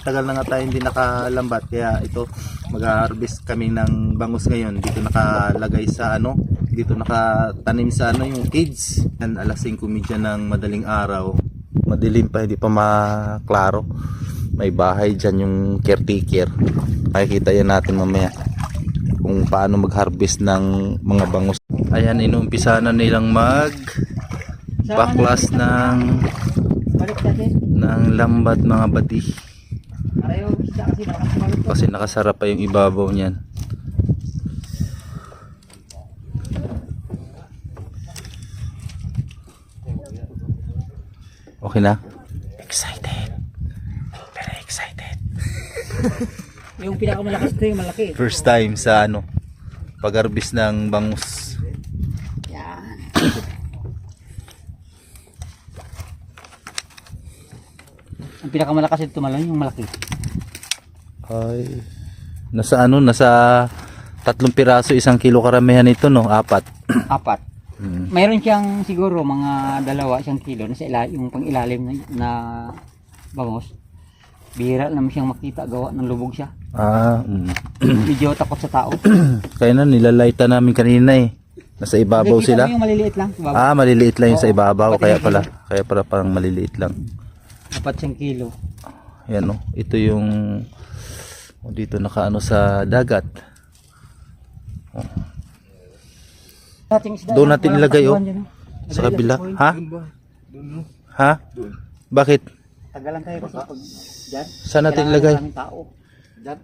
Tagal na nga tayo hindi nakalambat kaya ito mag-harvest kami ng bangus ngayon. Dito nakalagay sa ano, dito nakatanim sa ano yung cage. Yan alas 5:30 ng madaling araw. Madilim pa hindi pa maklaro. May bahay diyan yung caretaker. Makikita yan natin mamaya kung paano mag-harvest ng mga bangus. Ayan, inuumpisa na nilang mag baklas ng ng lambat mga bati. Kasi ko. nakasarap pa yung ibabaw niyan okay na excited very excited Yung pinakamalakas ito yung malaki. first time sa ano pag-harvest ng bangus Yan. Ang pinakamalakas ito malang yung malaki. Ay nasa ano nasa tatlong piraso isang kilo karamihan ito no apat Apat. Mm. Mayroon siyang siguro mga dalawa siyang kilo na sa ila, yung pang ilalim na, na bangos. Bihira naman siyang makita gawa ng lubog siya. ah mm. Medyo takot sa tao. kaya na nilalayta namin kanina eh nasa ibabaw Nakikita sila yung maliliit lang. Ibabaw. Ah, maliliit lang yung sa ibabaw. Kaya pala, kaya pala parang maliliit lang. Apat siyang kilo. Yan oh. Ito yung oh, dito nakaano sa dagat. Isda, Doon natin ilagay, oh. dyan, Sa Madali kabila. Ha? Ha? Bakit? Tagalan tayo kasi pag dyan. Saan natin ilagay? maraming tao. Dyan.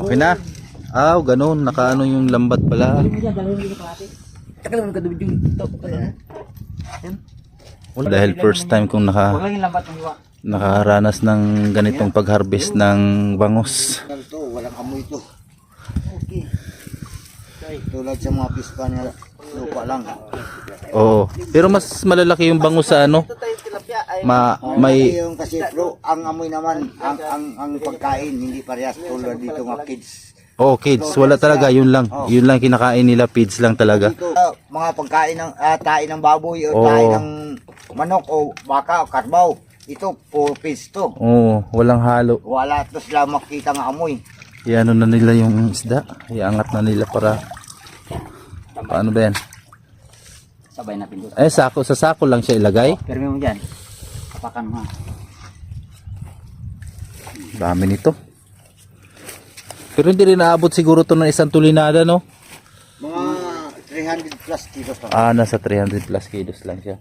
Okay na. Ah, ganun. Nakaano yung lambat pala. Mo dyan, mo. Tagal mo kadubid yung top pa yan. Wala, dahil first time kong naka, nakaranas ng ganitong pag-harvest ng bangus. Walang amoy ito. Okay. Tulad sa mga piska niya, lupa lang. Oo. Pero mas malalaki yung bangus sa ano. Ma, may yung kasi bro, ang amoy naman, ang, ang, ang pagkain, hindi parehas tulad dito mga kids. Oh, kids, wala talaga, yun lang. Yun lang kinakain nila, feeds lang talaga. Dito, mga pagkain ng ah, tae ng baboy o Oo. tae ng manok o baka o karbaw. Ito, puro fish to. Oo, walang halo. Wala to sila makita ng amoy. Iano na nila yung isda. Iangat na nila para paano ba yan? Sabay natin doon. Eh, sako, sa sako lang siya ilagay. Pero mo dyan. Kapakan mo. Dami nito. Pero hindi rin naabot siguro to ng isang tulinada, no? Mga 300 plus kilos pa. Ah, nasa 300 plus kilos lang siya.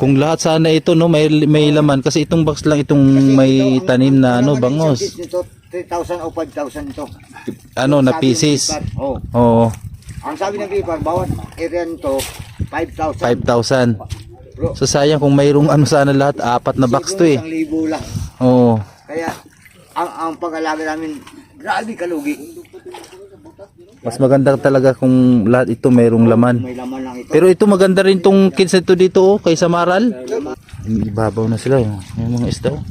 Kung lahat sana ito, no, may, may laman. Kasi itong box lang itong may tanim na, ano, bangos. Ito, 3,000 o 5,000 ito. Ano, na pieces. Oh. Oo, Ang sabi ng Gripar, bawat area nito, 5,000. 5,000. Bro, So sayang kung mayroong ano sana lahat, apat na box to eh. Isang libo lang. Oo. Kaya, ang, ang pag-alaga namin, grabe kalugi. Mas maganda talaga kung lahat ito mayroong laman. May laman lang ito. Pero ito maganda rin tong kids na ito dito oh, kaysa Maral. Ibabaw na sila yung, yung mga isda. oh.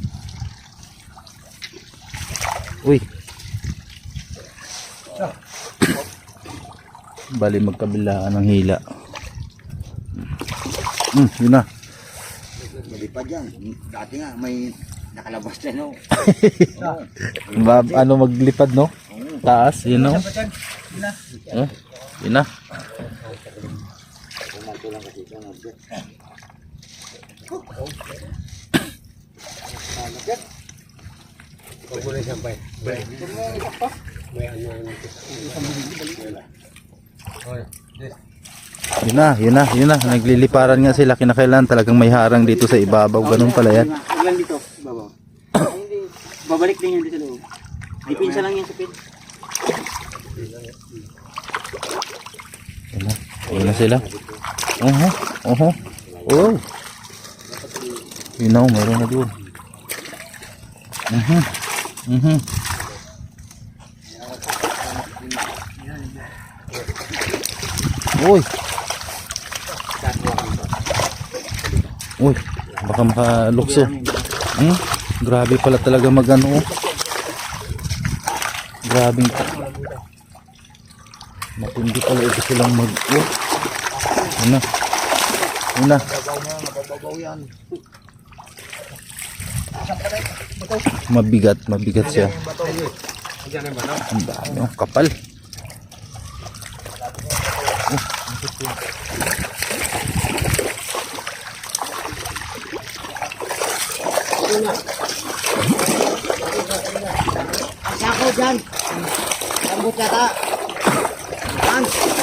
Uy. Bali magkabilaan ng hila. Hmm, yun na. Malipad yan. Dati nga, may nakalabas na, no? Ba, ano maglipad no? Taas, yun no? Oh, yun na. Yun na, yun na, yun na. Nagliliparan nga sila. Kinakailan talagang may harang dito sa ibabaw. Ganun pala yan. Lang dito. Babaw. Hindi. Babalik din yan dito loob. Pinsa lang yan sa pin. Yun na, yun na sila. Oho, oho. Oh. Yun na, meron na doon. Mhm. Mhm. Uy. Uy, baka makalukso. Hmm? Grabe pala talaga magano. oh. Grabing Matindi pala ito silang mag... Oh. Ano? Una. Mabigat, mabigat siya. Ang dami, ang kapal. Sako dyan. Sambut yata. Yan. Ha? Sako din yata. Sambut.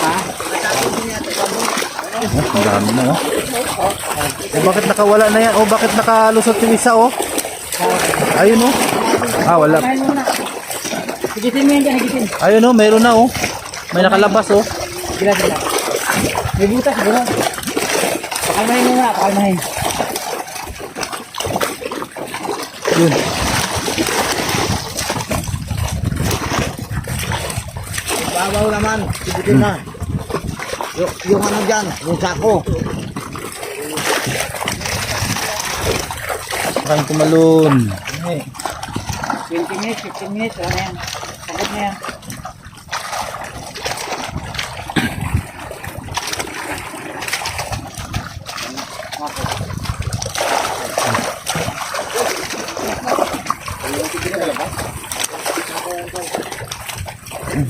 Oh, ang dami na, oh. Eh, bakit nakawala na yan? Oh, bakit nakalusot yung isa, oh? Ayun, oh. Ah, wala. Higitin mo yan dyan, higitin. Ayun, oh. Mayroon na, oh. May nakalabas, oh. Gila, gila. May butas, gila. Pakalmahin mo muna, pakalmahin. Yun. Babaw naman. Sibutin na. Yung, yung ano dyan. Yung sako. Kain tumalon. 20 minutes, 15 minutes, na yan. Pagod na yan.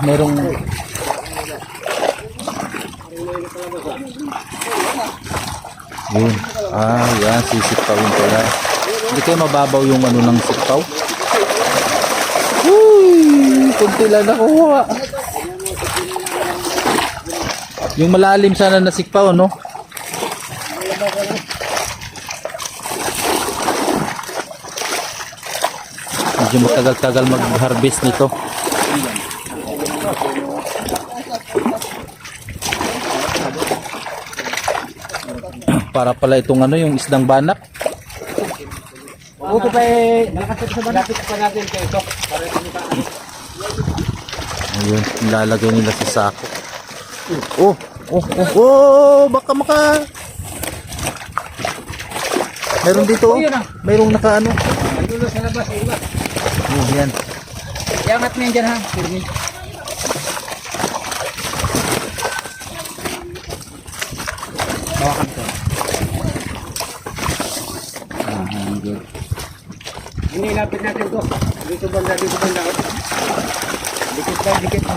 Merong... Yun. Ah, yan. Sisipawin pala. Hindi kayo mababaw yung ano ng sipaw? Uy! Kunti lang nakuha. Yung malalim sana na sikpaw, no? Medyo matagal-tagal mag-harvest nito. Para pala itong ano, yung isdang banak. Buto pa eh, malakas sa banak. Lapit pa natin kay Dok. Ayun, nilalagay nila sa sako. Oh, oh, oh, oh, baka maka... Meron dito, oh. Mayroong naka ano. Dulo sa labas, iba. Oh, yan. Iangat mo yan dyan ha, Pirmi.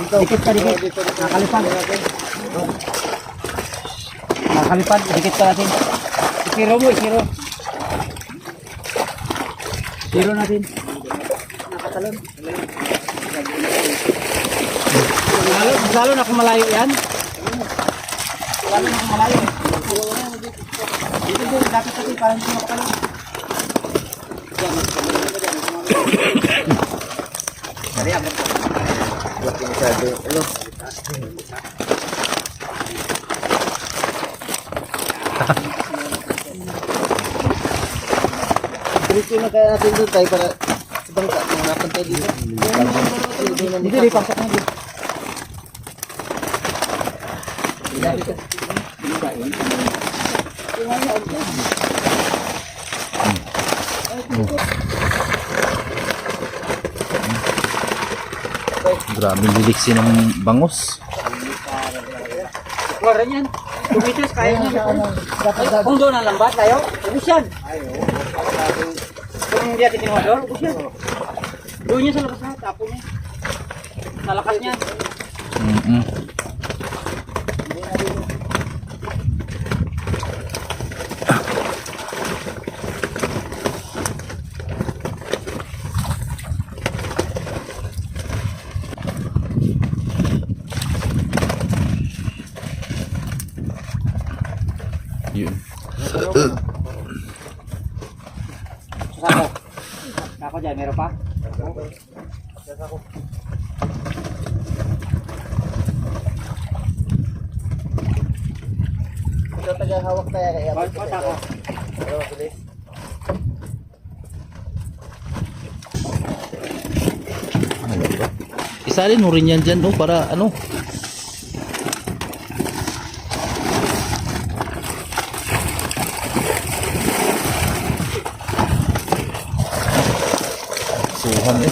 Dikit dito. Dikit pa, dikit. Nakalipad. Nakalipad, dikit pa natin. Isiro mo, isiro. Isiro natin. Nakatalon. Lalo, na kung malayo yan. Lalo na kung malayo. Dito din, dapat natin parang hindi makatalon. Laki masyado. Ano? Dito na kaya natin doon tayo para sa bangka. Manapan tayo dito. Dito, di pasok na dito. Grabe liliksi ng bangos. Wala yan. Tumitas, kaya niya. Kung doon ang lambat tayo, ubus yan. Kung hindi natin kinuha ubus yan. Doon niya sa labas na, tapo niya. Nalakas niya. Mm-mm. Yun. Sako dyan, meron pa? Ito taga-hawak tayo kaya. O, o, sako. Ano ba? Isalin mo rin yan dyan, oh, para ano. Suhan eh. Okay. Eh, boss, Oh, ready ha? Oh. Oh. Ano, ano?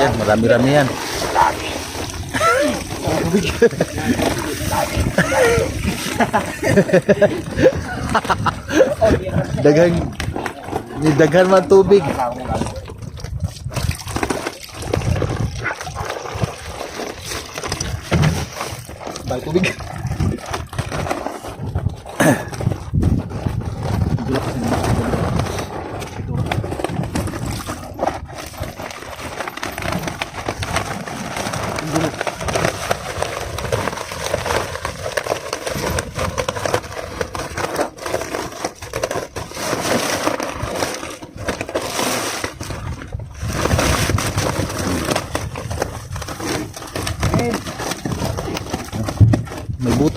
Yan, marami-rami yan. Daghan, ni daghan man tubig. Bay tubig.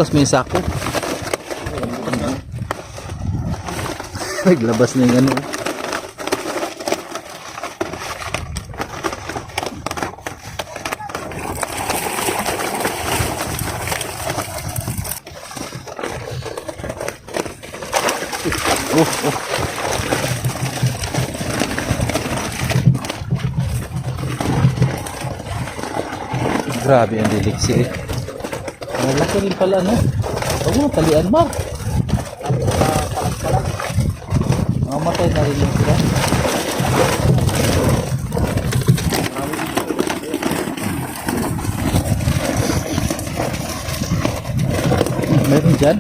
May butas may sako. Naglabas na yung ano. Oh, oh. Grabe ang diliksi eh. Malaki rin pala, no? Huwag mo, talian mo. Mamatay na rin yung sila. Meron dyan?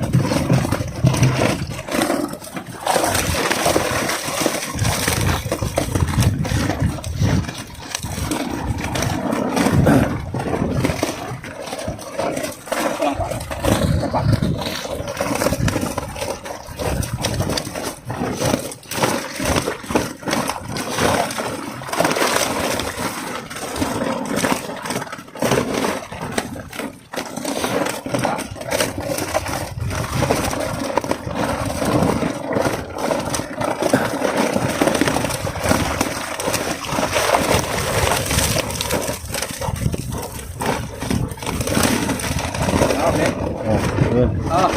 Oh, yun. Oh.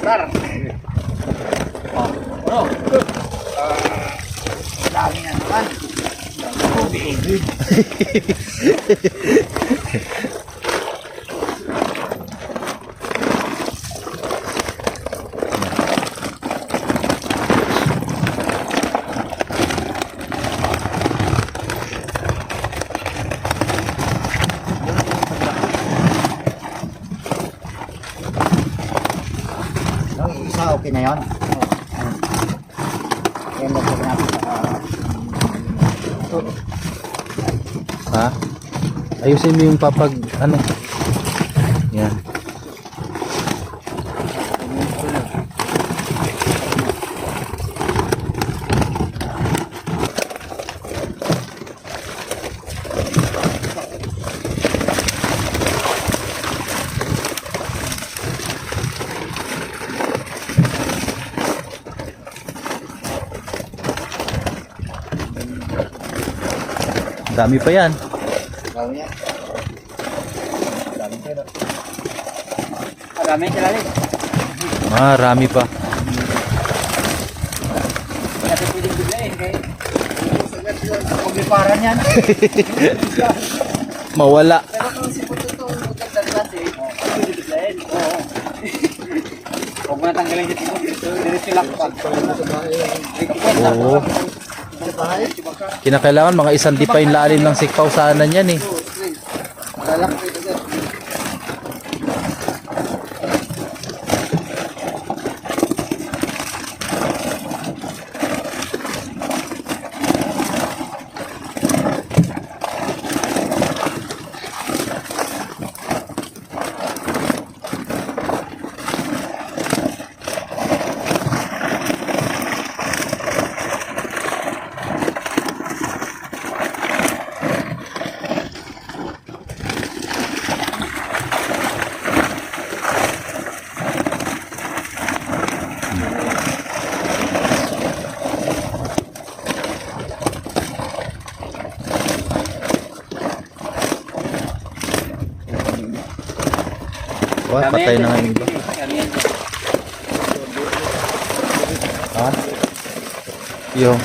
Tar. Oh. Ano? Dami na naman. Yung isa, okay na yun. Yan, lagyan natin sa Ha? Ayusin mo yung papag, ano? Yan. Dami pa yan. Gawin yan. Dami pero. Marami sila rin. Ah, rami pa. Biglayin kay Pagliparan yan. Mawala. Pero kung si Puto ito, maganda klase, pwede biglayin. Oo. Huwag mo natanggalin dito. Diretso lakpag. Oo. Kinakailangan mga isang di pa yung lalim ng sikpaw sana yan eh. Wah, patay na nga yung iba. Yan. Yung.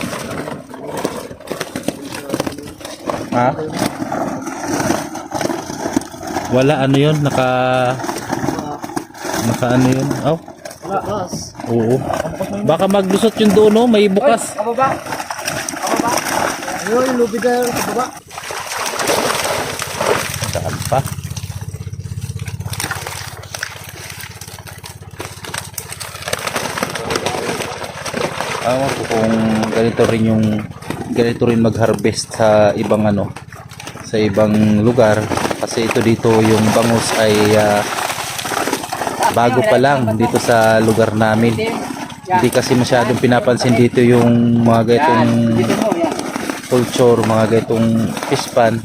Ha? Wala ano yun, naka naka ano yun. Oh, Lakas. oo. Baka maglusot yung doon, no? may bukas. Kababa. Kababa. Ayun, yung lubid na yun. Kababa. Saan pa? Awan ko kung ganito rin yung ganito rin mag-harvest sa ibang ano sa ibang lugar kasi ito dito yung bangus ay ah, bago pa lang dito sa lugar namin hindi kasi masyadong pinapansin dito yung mga yan. culture, mga gaitong fish pan.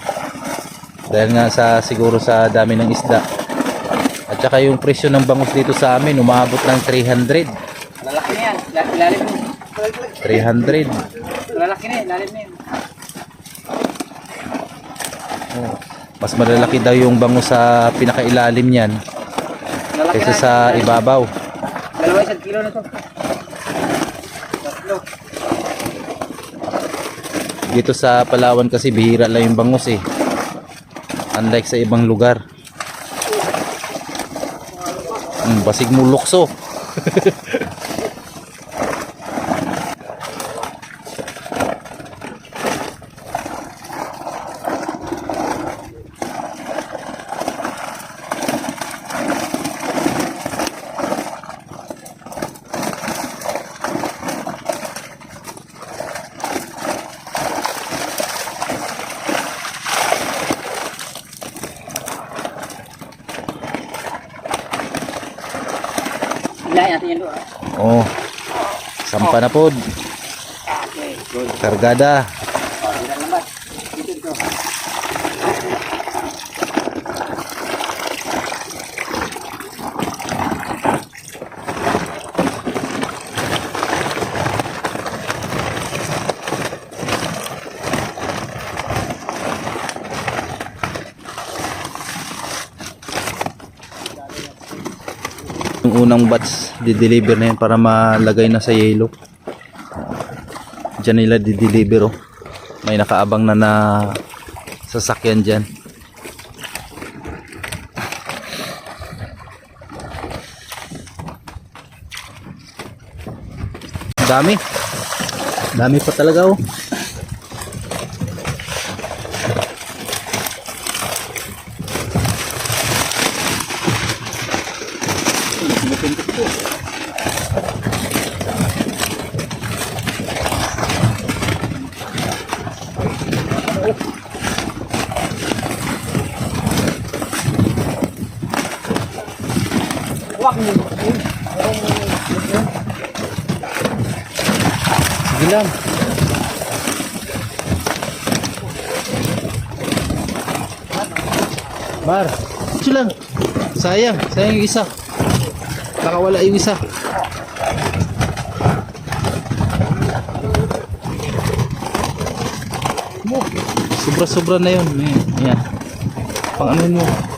Dahil nga sa siguro sa dami ng isda. At saka yung presyo ng bangus dito sa amin umabot ng 300. Lalaki yan. La- Ilalim mo. 300. Lalaki na yan. Oh. Mas malalaki daw yung bangus sa pinakailalim niyan Lalaki kaysa na. sa ibabaw. Dalawa isang kilo na to. Tatlo. Dito sa Palawan kasi bihira lang yung bangus eh. Unlike sa ibang lugar. Hmm, basig mo lukso. Ilayin natin yan doon. Oh. Sampa na pod. Okay, good. Kargada. Oh, hindi na naman. Dito, dito. Yung unang batch, di-deliver na yan para malagay na sa yellow. Diyan nila di-deliver oh. May nakaabang na na sasakyan dyan. Dami. Dami pa talaga oh. Sige lang. Bar. Sige lang. Sayang. Sayang yung isa. Nakawala yung isa. Sobra-sobra na yun. Ayan. Pang ano mo.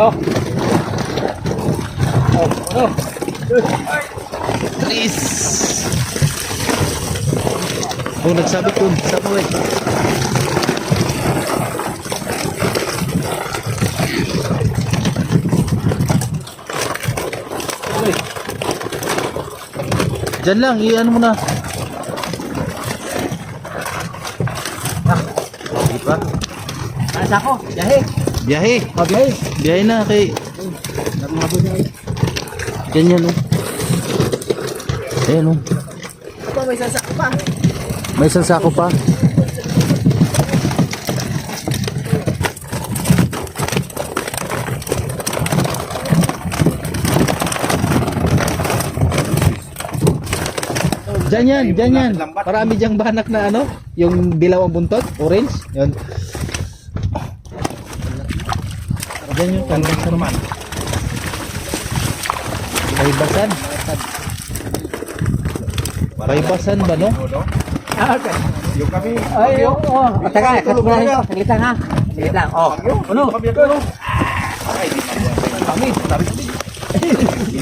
Oh. Oh, oh. Tris. Oh, nagsabit dun. Sa mo eh. Diyan lang, i-ano mo na. Sige pa. Ano ako? Yahe. Biyahe. Oh, biyahe. Biyahe na kay... Namabot na yun. Ganyan oh. Ayan oh. Ito, may sasak pa. May isang sako pa. Diyan yan, diyan yan. Marami diyang banak na ano, yung dilaw ang buntot, orange. Yun. Diyan yung kandang sa naman. Paibasan. Paibasan ba no? Ah, okay. Yung kami. Ay, oo. Oh, Teka, cut mo na ito. Saglit lang ha. Saglit lang. Oh. Ano? Kami.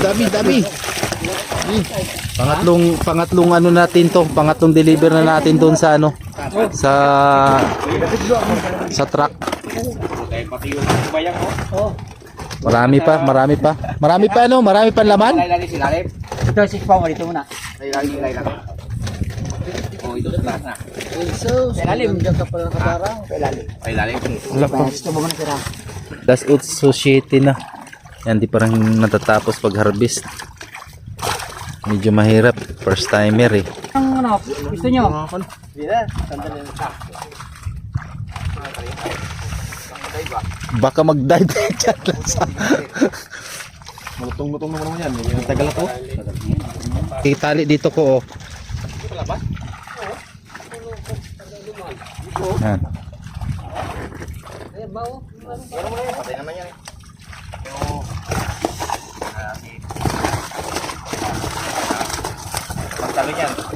Dami, dami. Eh, Pangatlong pangatlong ano natin to, pangatlong deliver na natin doon sa ano sa sa truck. Tayo pati yung bayang ko. Oh. Marami pa, marami pa. Marami pa ano, marami pa laman. Lalim silalim. Ito, six power. Dito muna. Lalim lalim. Oh, ito sa taas na. Sa ilalim. Diyan ka pala nakabarang. Ilalim. Gusto mo na. Das. Yan, di parang natatapos pag harvest. Medyo mahirap. First timer eh. Ang ano, gusto nyo? Hindi na. Sandali na. Baka mag-dive dyan lang sa... Mutong-mutong naman yan. Tagal ako. Titali dito ko oh. Yan. Patay naman yan. Pagtalo yan.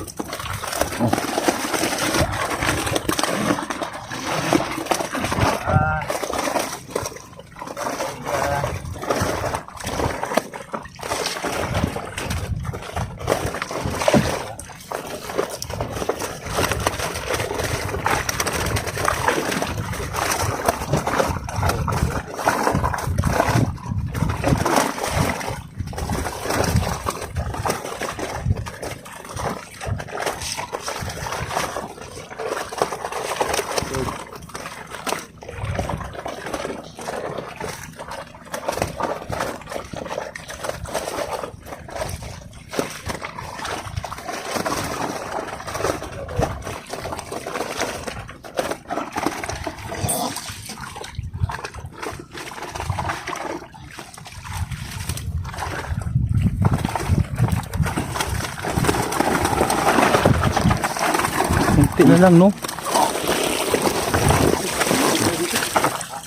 Lang no.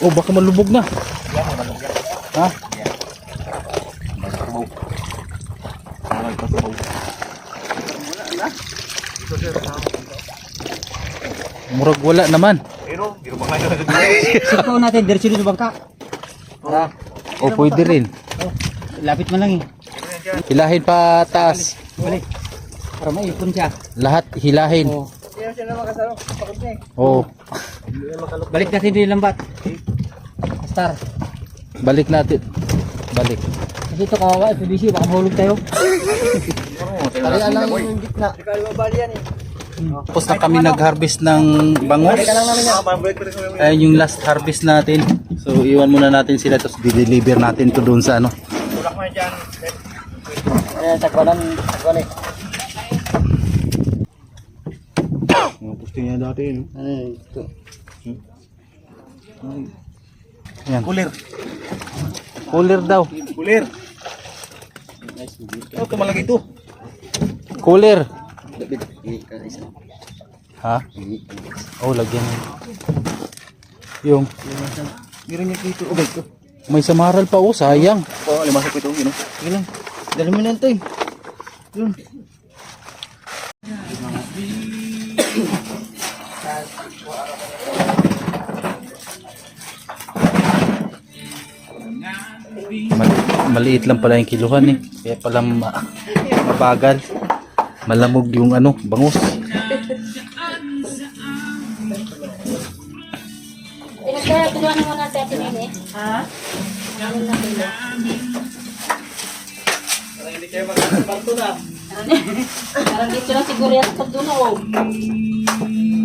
Oh, baka malubog na. Ha? Murag wala naman. Pero, pero natin, diretso dito bangka. Para, O pwede rin. lapit mo lang eh. Hilahin pa taas. Balik. Para maipon siya. Lahat hilahin. Oh. Oh, Balik natin din yung lambat. Star. balik natin. Balik. Kasi ito kawawa, FBC, baka mahulog tayo. Talian lang yung gitna. Tapos na kami nag-harvest ng bangos. Ayun yung last harvest natin. So iwan muna natin sila tapos deliver natin to doon sa ano. Ayan, takwalan, takwalan eh. Mga pusti niya dati yun. Ano yun? Ito. Yan. Kulir. Cooler daw. Kulir. Oh, kumalag ito. Cooler. Ha? Oh, lagyan mo. Yung Meron niya dito. Okay, ito. may samaral pa oh, sayang. Oh, limasok ito. Yun, oh. Sige lang. Dali mo na ito eh. Yun. Mal- maliit lang pala yung kiluhan eh. Kaya pala ma- mabagal. Malamog yung ano, bangus. Pinagkaya, tulungan mo natin ate Nene. Ha? Parang dito lang siguro yan sa dulo. oh.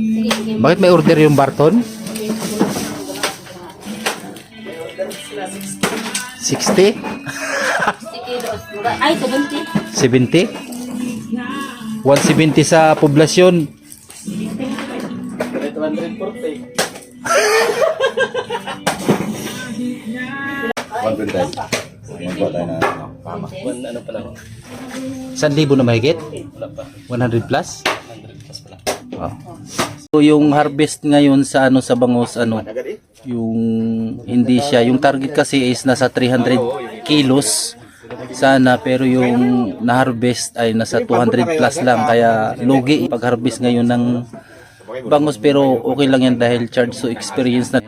Sige, sige. Bakit may order yung Barton? 60? Sige, dos. Ay, 70. 70? 170 sa poblasyon. Magawa tayo na mahigit? Wala pa. 100 plus? 100 plus pa lang. Wow. So yung harvest ngayon sa ano sa bangos ano yung hindi siya yung target kasi is nasa 300 kilos sana pero yung na-harvest ay nasa 200 plus lang. Kaya lugi pag-harvest ngayon ng bangos pero okay lang yan dahil charge so experience na